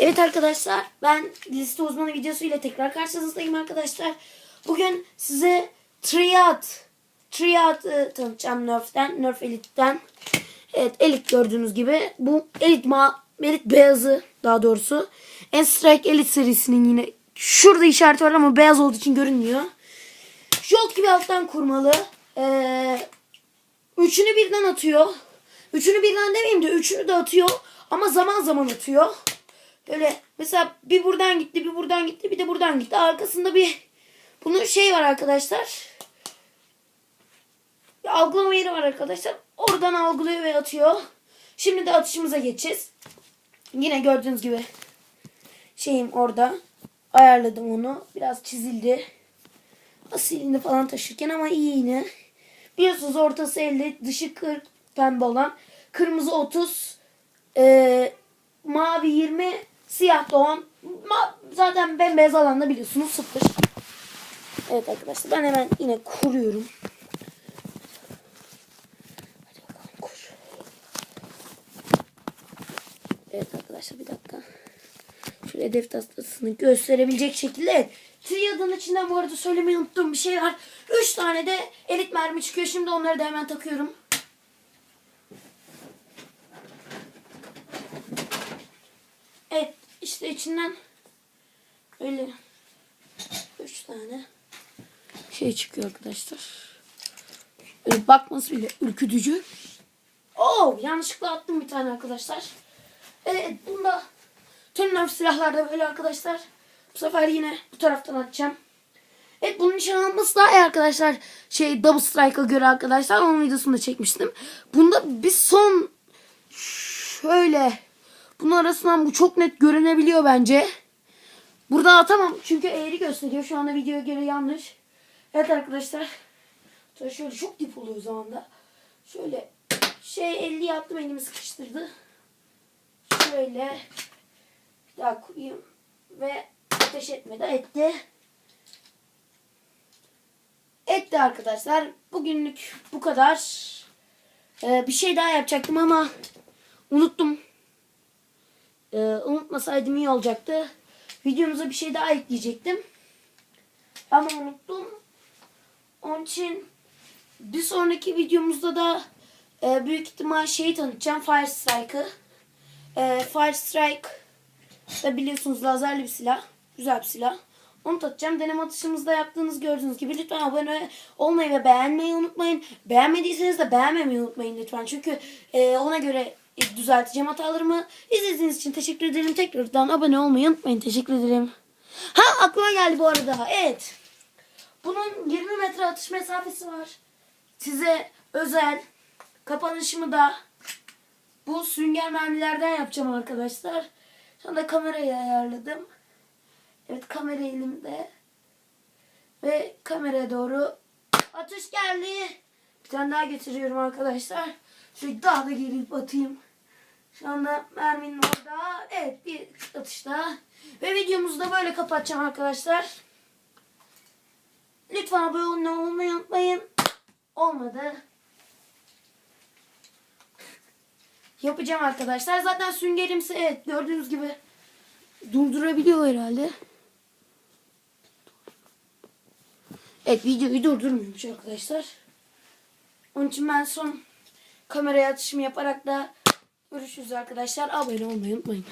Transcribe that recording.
Evet arkadaşlar ben liste uzmanı videosu ile tekrar karşınızdayım arkadaşlar. Bugün size Triad Triad e, tanıtacağım Nerf'ten, Nerf Elite'den. Evet Elite gördüğünüz gibi bu Elite ma Elite beyazı daha doğrusu. N-Strike Elite serisinin yine şurada işareti var ama beyaz olduğu için görünmüyor. Jolt gibi alttan kurmalı. Ee, üçünü birden atıyor. Üçünü birden demeyeyim de üçünü de atıyor. Ama zaman zaman atıyor. Böyle mesela bir buradan gitti bir buradan gitti bir de buradan gitti. Arkasında bir bunun şey var arkadaşlar. Bir algılama yeri var arkadaşlar. Oradan algılıyor ve atıyor. Şimdi de atışımıza geçeceğiz. Yine gördüğünüz gibi şeyim orada. Ayarladım onu. Biraz çizildi. Asilini falan taşırken ama iyi yine. Biliyorsunuz ortası 50, dışı 40 pembe olan. Kırmızı 30, e, mavi 20, siyah da 10. Ma- zaten bembeyaz alanda biliyorsunuz 0. Evet arkadaşlar ben hemen yine kuruyorum. Hadi bakalım kur. Evet arkadaşlar bir dakika. Şöyle hedef tahtasını gösterebilecek şekilde. Evet. Triad'ın içinden bu arada söylemeyi unuttuğum bir şey var. 3 tane de elit mermi çıkıyor. Şimdi onları da hemen takıyorum. Evet işte içinden öyle 3 tane şey çıkıyor arkadaşlar. Öyle bakması bile ürkütücü. Oo yanlışlıkla attım bir tane arkadaşlar. Evet bunda tüm silahlarda böyle arkadaşlar. Bu sefer yine bu taraftan atacağım. Evet bunun nişan alması daha iyi arkadaşlar. Şey Double Strike'a göre arkadaşlar. Onun videosunu da çekmiştim. Bunda bir son şöyle bunun arasından bu çok net görünebiliyor bence. Buradan atamam çünkü eğri gösteriyor. Şu anda videoya göre yanlış. Evet arkadaşlar. Şöyle, çok dip oluyor o zaman da. Şöyle şey 50 yaptım elimi sıkıştırdı. Şöyle bir daha koyayım ve ateş etmedi etti. Etti arkadaşlar. Bugünlük bu kadar. Ee, bir şey daha yapacaktım ama unuttum. Ee, unutmasaydım iyi olacaktı. Videomuza bir şey daha ekleyecektim. Ama unuttum. Onun için bir sonraki videomuzda da e, büyük ihtimal şeyi tanıtacağım. Fire Strike'ı. E, Fire Strike da biliyorsunuz lazerli bir silah. Güzel bir silah. Onu tatacağım. Deneme atışımızda yaptığınız gördüğünüz gibi lütfen abone olmayı ve beğenmeyi unutmayın. Beğenmediyseniz de beğenmemeyi unutmayın lütfen. Çünkü e, ona göre düzelteceğim hatalarımı. İzlediğiniz için teşekkür ederim. Tekrardan abone olmayı unutmayın. Teşekkür ederim. Ha aklıma geldi bu arada. Evet. Bunun 20 metre atış mesafesi var. Size özel kapanışımı da bu sünger mermilerden yapacağım arkadaşlar. Şu anda kamerayı ayarladım. Evet kamera elimde. Ve kameraya doğru atış geldi. Bir tane daha getiriyorum arkadaşlar. Şöyle daha da gerilip atayım. Şu anda merminin orada. Evet bir atış daha. Ve videomuzu da böyle kapatacağım arkadaşlar. Lütfen abone olmayı unutmayın. Olmadı. Yapacağım arkadaşlar. Zaten süngerimse evet gördüğünüz gibi durdurabiliyor herhalde. Evet videoyu durdurmuyormuş arkadaşlar. Onun için ben son kameraya atışımı yaparak da görüşürüz arkadaşlar. Abone olmayı unutmayın.